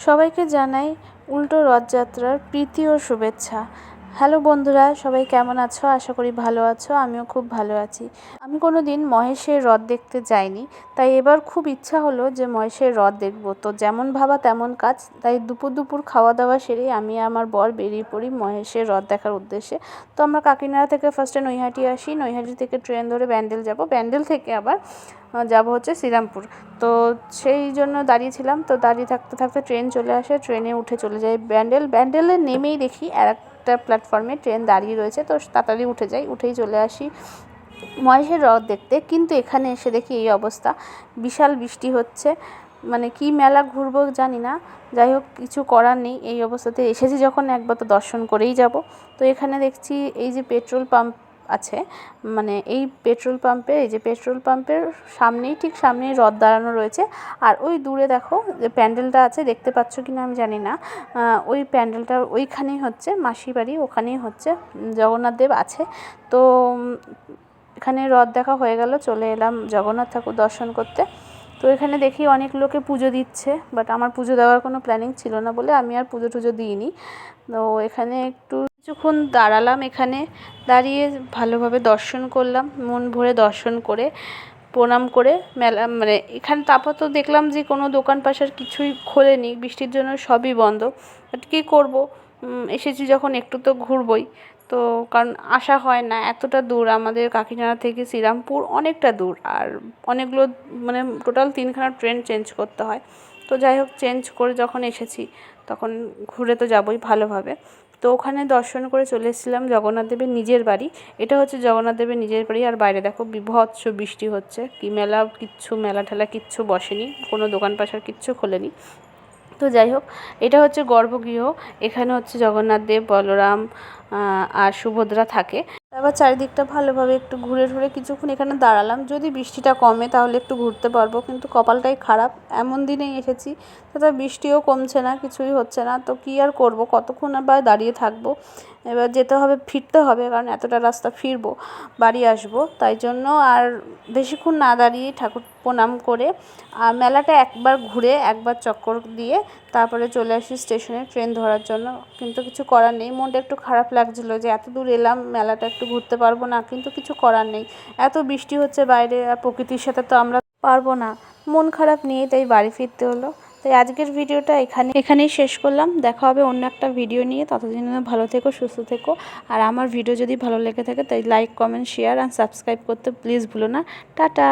সবাইকে জানাই উল্টো রথযাত্রার প্রীতি ও শুভেচ্ছা। হ্যালো বন্ধুরা, সবাই কেমন আছো? আশা করি ভালো আছো, আমিও খুব ভালো আছি। আমি কোনো দিন মহেশের রথ দেখতে যাইনি, তাই এবার খুব ইচ্ছা হলো যে মহেশের রথ দেখব। তো যেমন ভাবা তেমন কাজ, তাই দুপুর দুপুর খাওয়া দাওয়া সেরে আমি আমার বর বেরিয়ে পড়ি মহেশের রথ দেখার উদ্দেশ্যে। তো আমরা কাকিনাড়া থেকে ফার্স্টে নৈহাটি আসি, নৈহাটি থেকে ট্রেন ধরে ব্যান্ডেল যাব। ব্যান্ডেল থেকে আবার যাব হচ্ছে শ্রীরামপুর। তো সেই জন্য দাঁড়িয়েছিলাম তো দাঁড়িয়ে থাকতে থাকতে ট্রেন চলে আসে ট্রেনে উঠে চলে যাই ব্যান্ডেল। ব্যান্ডেলে নেমেই দেখি আর একটা প্ল্যাটফর্মে ট্রেন দাঁড়িয়ে রয়েছে। তো তাড়াতাড়ি উঠে যাই, উঠেই চলে আসি মহেশের রথ দেখতে। কিন্তু এখানে এসে দেখি এই অবস্থা। বিশাল বৃষ্টি হচ্ছে। মানে কি মেলা ঘুরবো জানি না। যাই হোক, কিছু করার নেই। এই অবস্থাতে এসেছি যখন একবার তো দর্শন করেই যাব। তো এখানে দেখছি এই যে পেট্রোল পাম্প আছে। মানে এই পেট্রোল পাম্পে, এই যে পেট্রোল পাম্পের সামনেই, ঠিক সামনেই রথ দাঁড়ানো রয়েছে। আর ওই দূরে দেখো, যে প্যান্ডেলটা আছে, দেখতে পাচ্ছ কি না আমি জানি না। ওই প্যান্ডেলটা ওইখানেই হচ্ছে মাসি বাড়ি ওখানেই হচ্ছে জগন্নাথ দেব আছে। তো এখানে রথ দেখা হয়ে গেল, চলে এলাম জগন্নাথ ঠাকুর দর্শন করতে। তো এখানে দেখি অনেক লোকে পুজো দিচ্ছে বাট আমার পুজো দেওয়ার কোনো প্ল্যানিং ছিল না বলে আমি আর পুজো টুজো দিইনি। তো এখানে একটু কিছুক্ষণ দাঁড়ালাম এখানে, দাঁড়িয়ে ভালোভাবে দর্শন করলাম, মন ভরে দর্শন করে, প্রণাম করে মেলা মানে এখানে, তারপর তো দেখলাম যে কোনো দোকান পাশার কিছুই খোলেনি, বৃষ্টির জন্য সবই বন্ধ বাট কী করব? এসেছি যখন একটু তো ঘুরবই তো কারণ আসা হয় না, এতটা দূর আমাদের কাকিনাড়া থেকে শ্রীরামপুর অনেকটা দূর। আর অনেকগুলো মানে টোটাল তিনখানা ট্রেন চেঞ্জ করতে হয়। তো যাই হোক চেঞ্জ করে যখন এসেছি, তখন ঘুরে তো যাবোই ভালোভাবে। তো ওখানে দর্শন করে চলে এসেছিলাম জগন্নাথ দেবের নিজের বাড়ি। এটা হচ্ছে জগন্নাথ দেবের নিজের বাড়ি। আর বাইরে দেখো, বিভৎস বৃষ্টি হচ্ছে। কি মেলা, কিচ্ছু মেলা ঠেলা কিচ্ছু বসেনি। কোনো দোকান পাশার কিচ্ছু খোলেনি। তো যাই হোক, এটা হচ্ছে গর্ভগৃহ, এখানে হচ্ছে জগন্নাথ দেব, বলরাম আর সুভদ্রা থাকে। আবার চারিদিকটা ভালোভাবে একটু ঘুরে ঘুরে কিছুক্ষণ এখানে দাঁড়ালাম। যদি বৃষ্টিটা কমে তাহলে একটু ঘুরতে পারব, কিন্তু কপালটাই খারাপ। এমন দিনেই এসেছি, তাতে বৃষ্টিও কমছে না, কিছুই হচ্ছে না। তো কী আর করব? কতক্ষণ আবার দাঁড়িয়ে থাকব? এবার যেতে হবে, ফিরতে হবে, কারণ এতটা রাস্তা ফিরবো, বাড়ি আসব। তাই জন্য আর বেশিক্ষণ না দাঁড়িয়ে ঠাকুর প্রণাম করে মেলাটা একবার ঘুরে, একবার চক্কর দিয়ে তারপরে চলে আসি স্টেশনে ট্রেন ধরার জন্য। কিন্তু কিছু করার নেই, মনটা একটু খারাপ লাগছিল যে এত দূর এলাম, মেলাটা একটু ঘুরতে পারব না, কিন্তু কিছু করার নেই। এত বৃষ্টি হচ্ছে বাইরে, আর প্রকৃতির সাথে তো আমরা পারব না। মন খারাপ নিয়ে তাই বাড়ি ফিরতে হলো। তাই আজকের ভিডিওটা এখানে এখানেই শেষ করলাম। দেখা হবে অন্য একটা ভিডিও নিয়ে। ততদিন ভালো থেকো, সুস্থ থেকো। আর আমার ভিডিও যদি ভালো লেগে থাকে, তাই like comment share and subscribe করতে প্লিজ ভুলো না। টাটা!